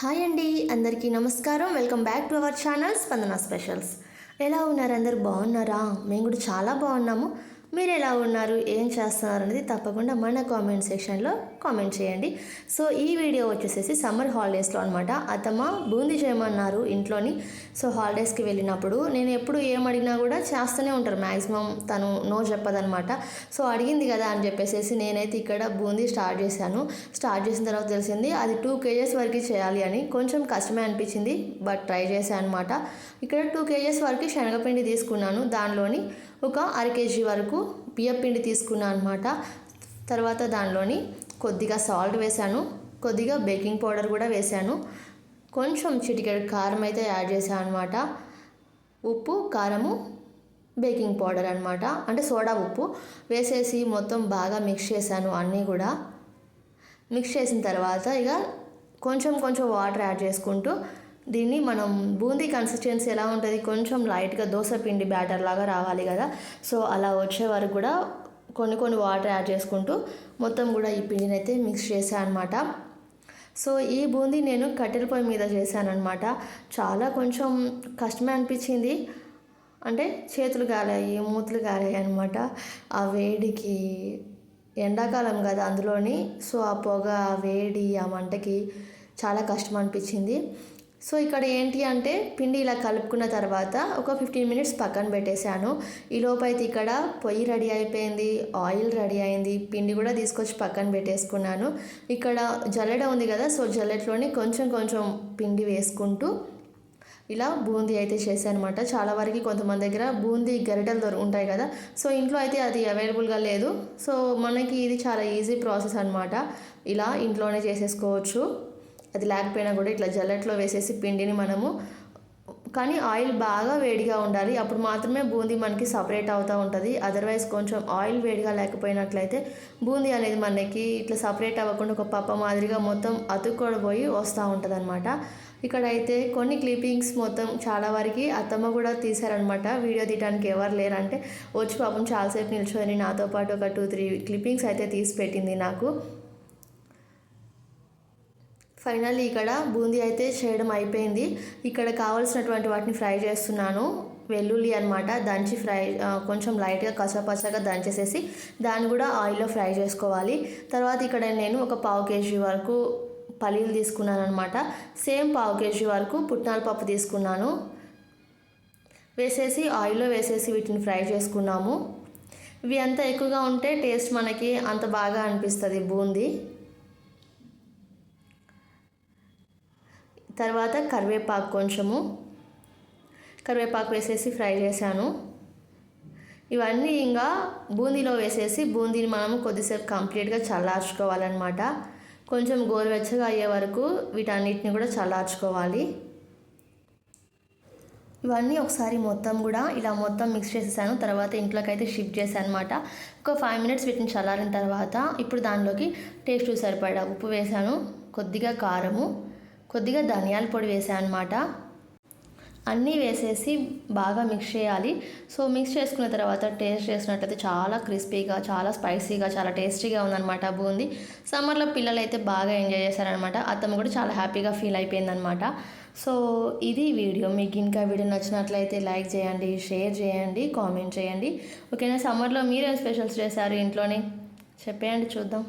Hi అండి అందరికీ నమస్కారం. Welcome back to our channel Spandana specials. ఎలా ఉన్నారు? అందరు బాగున్నారా? మేము కూడా చాలా బాగున్నాము. మీరు ఎలా ఉన్నారు? ఏం చేస్తున్నారు? అనేది తప్పకుండా మన కామెంట్ సెక్షన్లో కామెంట్ చేయండి. సో ఈ వీడియో వచ్చేసేసి సమ్మర్ హాలిడేస్లో అనమాట అతమ్మ బూందీ చేయమన్నారు ఇంట్లోని. సో హాలిడేస్కి వెళ్ళినప్పుడు నేను ఎప్పుడు ఏం అడిగినా కూడా చేస్తూనే ఉంటారు. మ్యాక్సిమం తను నో చెప్పదనమాట సో అడిగింది కదా అని చెప్పేసి నేనైతే ఇక్కడ బూందీ స్టార్ట్ చేశాను. స్టార్ట్ చేసిన తర్వాత తెలిసింది అది టూ కేజెస్ వరకు చేయాలి అని కొంచెం కష్టమే అనిపించింది బట్ ట్రై చేశాను అనమాట ఇక్కడ టూ కేజెస్ వరకు శనగపిండి తీసుకున్నాను. దానిలోని ఒక అర కేజీ వరకు బియ్యపిండి తీసుకున్నాను అనమాట తర్వాత దానిలోని కొద్దిగా సాల్ట్ వేశాను కొద్దిగా బేకింగ్ పౌడర్ కూడా వేశాను. కొంచెం చిటికెడు కారం అయితే యాడ్ చేశాను అనమాట ఉప్పు కారము బేకింగ్ పౌడర్ అనమాట అంటే సోడా ఉప్పు వేసేసి మొత్తం బాగా మిక్స్ చేశాను అన్నీ కూడా. మిక్స్ చేసిన తర్వాత ఇక కొంచెం కొంచెం వాటర్ యాడ్ చేసుకుంటూ దీన్ని మనం బూందీ కన్సిస్టెన్సీ ఎలా ఉంటుంది? కొంచెం లైట్గా దోశ పిండి బ్యాటర్ లాగా రావాలి కదా. సో అలా వచ్చే వరకు కూడా కొన్ని కొన్ని వాటర్ యాడ్ చేసుకుంటూ మొత్తం కూడా ఈ పిండిని అయితే మిక్స్ చేశాను అనమాట సో ఈ బూందీ నేను కట్టెల పొయ్యి మీద చేశానమాట చాలా కొంచెం కష్టమే అనిపించింది. అంటే చేతులు కాలాయి మూతులు కాలాయి అనమాట ఆ వేడికి ఎండాకాలం కదా అందులోని. సో ఆ పొగ ఆ వేడి ఆ మంటకి చాలా కష్టం అనిపించింది. సో ఇక్కడ ఏంటి అంటే పిండి ఇలా కలుపుకున్న తర్వాత ఒక ఫిఫ్టీన్ మినిట్స్ పక్కన పెట్టేశాను. ఈ అయితే ఇక్కడ పొయ్యి రెడీ అయిపోయింది ఆయిల్ రెడీ అయింది పిండి కూడా తీసుకొచ్చి పక్కన పెట్టేసుకున్నాను. ఇక్కడ జల్లెడ ఉంది కదా సో జల్లెట్లోనే కొంచెం కొంచెం పిండి వేసుకుంటూ ఇలా బూందీ అయితే చేశానమాట. అనమాట చాలా వరకు కొంతమంది దగ్గర బూందీ గరిటెలు దొరు ఉంటాయి కదా సో ఇంట్లో అయితే అది అవైలబుల్గా లేదు. సో మనకి ఇది చాలా ఈజీ ప్రాసెస్ అనమాట ఇలా ఇంట్లోనే చేసేసుకోవచ్చు. అది లేకపోయినా కూడా ఇట్లా జల్లెట్లో వేసేసి పిండిని మనము కానీ ఆయిల్ బాగా వేడిగా ఉండాలి. అప్పుడు మాత్రమే బూందీ మనకి సపరేట్ అవుతూ ఉంటుంది. అదర్వైజ్ కొంచెం ఆయిల్ వేడిగా లేకపోయినట్లయితే బూందీ అనేది మనకి ఇట్లా సపరేట్ అవ్వకుండా ఒక పప్ప మాదిరిగా మొత్తం అతుక్కొడిపోయి వస్తూ ఉంటుంది అనమాట ఇక్కడైతే కొన్ని క్లిప్పింగ్స్ మొత్తం చాలా వరకు అత్తమ్మ కూడా తీశారనమాట వీడియో తీయడానికి ఎవరు లేరంటే వచ్చి పాపం చాలాసేపు నిల్చొని నాతో పాటు ఒక టూ త్రీ క్లిప్పింగ్స్ అయితే తీసి పెట్టింది నాకు. ఫైనల్లీ ఇక్కడ బూందీ అయితే చేయడం అయిపోయింది. ఇక్కడ కావాల్సినటువంటి వాటిని ఫ్రై చేస్తున్నాను. వెల్లుల్లి అనమాట దంచి ఫ్రై కొంచెం లైట్గా కసపసగా దంచేసేసి దాన్ని కూడా ఆయిల్లో ఫ్రై చేసుకోవాలి. తర్వాత ఇక్కడ నేను ఒక పావు కేజీ వరకు పల్లీలు తీసుకున్నాను అనమాట సేమ్ పావు కేజీ వరకు పుట్నాల పప్పు తీసుకున్నాను. వేసేసి ఆయిల్లో వేసేసి వీటిని ఫ్రై చేసుకున్నాము. ఇవి అంత ఎక్కువగా ఉంటే టేస్ట్ మనకి అంత బాగా అనిపిస్తుంది బూందీ. తర్వాత కరివేపాకు కొంచెము. కరివేపాకు వేసేసి ఫ్రై చేశాను. ఇవన్నీ ఇంకా బూందీలో వేసేసి బూందీని మనం కొద్దిసేపు కంప్లీట్గా చల్లార్చుకోవాలన్నమాట. కొంచెం గోరువెచ్చగా అయ్యే వరకు వీటన్నిటిని కూడా చల్లార్చుకోవాలి. ఇవన్నీ ఒకసారి మొత్తం కూడా ఇలా మొత్తం మిక్స్ చేసేసాను. తర్వాత ఇంట్లోకి అయితే షిఫ్ట్ చేశాను అనమాట ఒక ఫైవ్ మినిట్స్ వీటిని చల్లారిన తర్వాత ఇప్పుడు దానిలోకి టేస్ట్ సరిపడా ఉప్పు వేసాను కొద్దిగా కారము. కొద్దిగా ధనియాల పొడి వేసాను అనమాట అన్నీ వేసేసి బాగా మిక్స్ చేయాలి. సో మిక్స్ చేసుకున్న తర్వాత టేస్ట్ చేసినట్లయితే చాలా క్రిస్పీగా చాలా స్పైసీగా చాలా టేస్టీగా ఉందన్నమాట బూంది. సమ్మర్లో పిల్లలు అయితే బాగా ఎంజాయ్ చేశారనమాట అతను కూడా చాలా హ్యాపీగా ఫీల్ అయిపోయిందనమాట సో ఇది వీడియో. మీకు ఇంకా వీడియో నచ్చినట్లయితే లైక్ చేయండి షేర్ చేయండి కామెంట్ చేయండి. ఓకేనా సమ్మర్లో మీరేం స్పెషల్స్ చేశారు ఇంట్లోనే? చెప్పేయండి చూద్దాం.